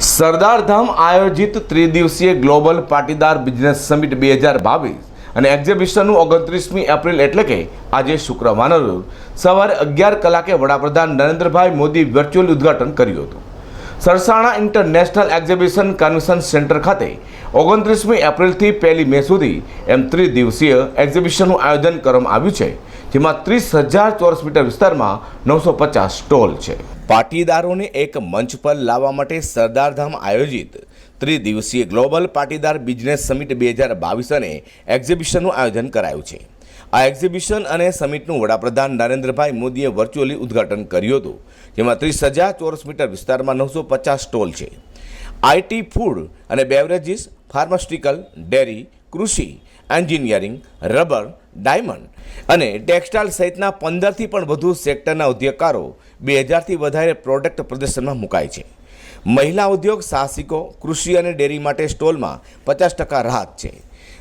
સરદાર ધામ આયોજિત ત્રિદિવસીય global Patidar business summit બે હજાર બાવીસ અને એક્ઝિબિશનનું ઓગણત્રીસમી એપ્રિલ એટલે કે આજે શુક્રવારના રોજ સવારે અગિયાર કલાકે વડાપ્રધાન નરેન્દ્રભાઈ મોદી વર્ચ્યુઅલ ઉદ્ઘાટન કર્યું હતું. Sarsana international exhibition convention centre ખાતે ઓગણત્રીસમી એપ્રિલથી પહેલી મે સુધી એમ ત્રિદિવસીય એક્ઝિબિશનનું આયોજન કરવામાં આવ્યું છે, જેમાં ત્રીસ હજાર ચોરસ મીટર વિસ્તારમાં નવસો પચાસ સ્ટોલ છે. પાટીદારોને એક મંચ પર લાવવા માટે સરદારધામ આયોજિત ત્રિદિવસીય ગ્લોબલ પાટીદાર બિઝનેસ સમિટ બે હજાર બાવીસ અને એક્ઝિબિશનનું આયોજન કરાયું છે. આ એક્ઝિબિશન અને સમિટનું વડાપ્રધાન નરેન્દ્રભાઈ મોદીએ વર્ચ્યુઅલી ઉદ્ઘાટન કર્યું હતું, જેમાં ત્રીસ હજાર ચોરસ મીટર વિસ્તારમાં નવસો પચાસ સ્ટોલ છે. આઈટી ફૂડ અને બેવરેજીસ, ફાર્માસ્યુટિકલ, ડેરી, કૃષિ, એન્જિનિયરિંગ, રબર, ડાયમંડ અને ટેક્સટાઇલ સહિતના પંદરથી પણ વધુ સેક્ટરના ઉદ્યોગકારો બે હજારથી વધારે પ્રોડક્ટ પ્રદર્શનમાં મુકાય છે. મહિલા ઉદ્યોગ, સાહસિકો, કૃષિ અને ડેરી માટે સ્ટોલમાં પચાસ ટકા રાહત છે.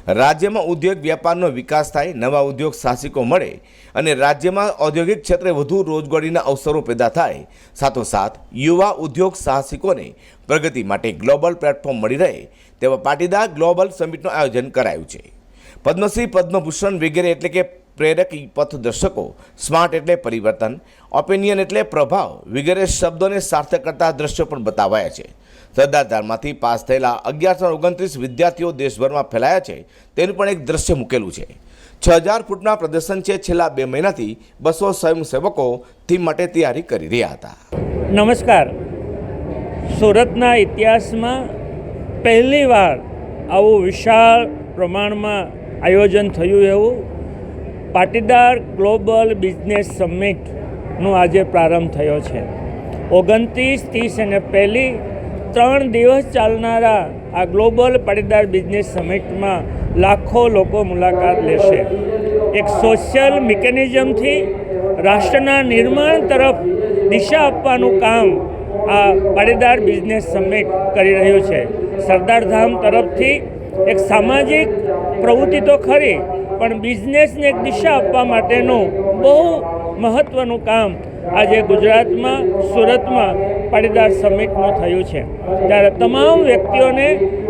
રાજ્યમાં ઉદ્યોગ વ્યાપારનો વિકાસ થાય, નવા ઉદ્યોગ સાહસિકો મળે અને રાજ્યમાં ઔદ્યોગિક ક્ષેત્રે વધુ રોજગારીના અવસરો પેદા થાય. સાથોસાથ, યુવા ઉદ્યોગ સાહસિકોને પ્રગતિ માટે ગ્લોબલ પ્લેટફોર્મ મળી રહે તેવા પાટીદાર ગ્લોબલ સમિટનું આયોજન કરાયું છે. પદ્મશ્રી પદ્મભૂષણ વગેરે એટલે કે પ્રેરક પથદર્શકો સ્માર્ટ એટલે પરિવર્તન ઓપિનિયન એટલે પ્રભાવ, વગેરે શબ્દોને સાર્થક કરતા દ્રશ્યો પણ બતાવાયા છે. સરદારધારમાંથી પાસ થયેલા અગિયારસો ઓગણત્રીસ વિદ્યાર્થીઓ દેશભરમાં ફેલાયા છે, તેનું પણ એક દ્રશ્ય મૂકેલું છે. છ હજાર ફૂટના પ્રદર્શન છે છેલ્લા બે મહિનાથી, બસો સ્વયંસેવકો થીમ માટે તૈયારી કરી રહ્યા હતા. નમસ્કાર. સુરતના ઇતિહાસમાં પહેલીવાર આવું વિશાળ પ્રમાણમાં આયોજન થયું એવું પાટીદાર ગ્લોબલ બિઝનેસ સમિટનો આજે પ્રારંભ થયો છે. ઓગણત્રીસ ત્રીસ અને પહેલી ત્રણ દિવસ ચાલનારા આ ગ્લોબલ પાટીદાર બિઝનેસ સમિટમાં લાખો લોકો મુલાકાત લેશે. એક સોશિયલ મિકેનિઝમથી રાષ્ટ્રના નિર્માણ તરફ દિશા આપવાનું કામ આ પાટીદાર બિઝનેસ સમિટ કરી રહ્યું છે. સરદારધામ તરફથી એક સામાજિક પ્રવૃત્તિ તો ખરી પણ બિઝનેસને એક દિશા આપવા માટેનું બહુ મહત્ત્વનું કામ આજે ગુજરાતમાં, સુરતમાં પાટીદાર સમિટનું થયું છે. ત્યારે તમામ વ્યક્તિઓને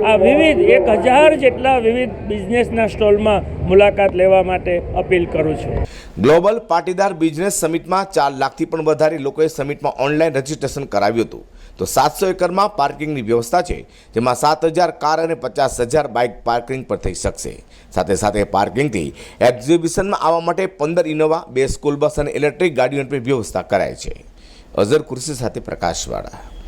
આ વિવિધ એક હજાર જેટલા વિવિધ બિઝનેસના સ્ટોલમાં મુલાકાત લેવા માટે અપીલ કરું છું. ગ્લોબલ પાટીદાર બિઝનેસ સમિટમાં ચાર લાખથી પણ વધારે લોકોએ સમિટમાં ઓનલાઈન રજીસ્ટ્રેશન કરાવ્યું હતું. તો સાતસો એકરમાં પાર્કિંગની વ્યવસ્થા છે, જેમાં સાત હજાર કાર અને પચાસ હજાર બાઇક પાર્કિંગ પર થઈ શકશે. સાથે સાથે પાર્કિંગથી એક્ઝિબિશનમાં આવવા માટે પંદર ઇનોવા, બે સ્કૂલ બસ અને ઇલેક્ટ્રિક ગાડીઓની પણ વ્યવસ્થા કરાય છે. અઝર કુર્સી સાથે પ્રકાશવાળા.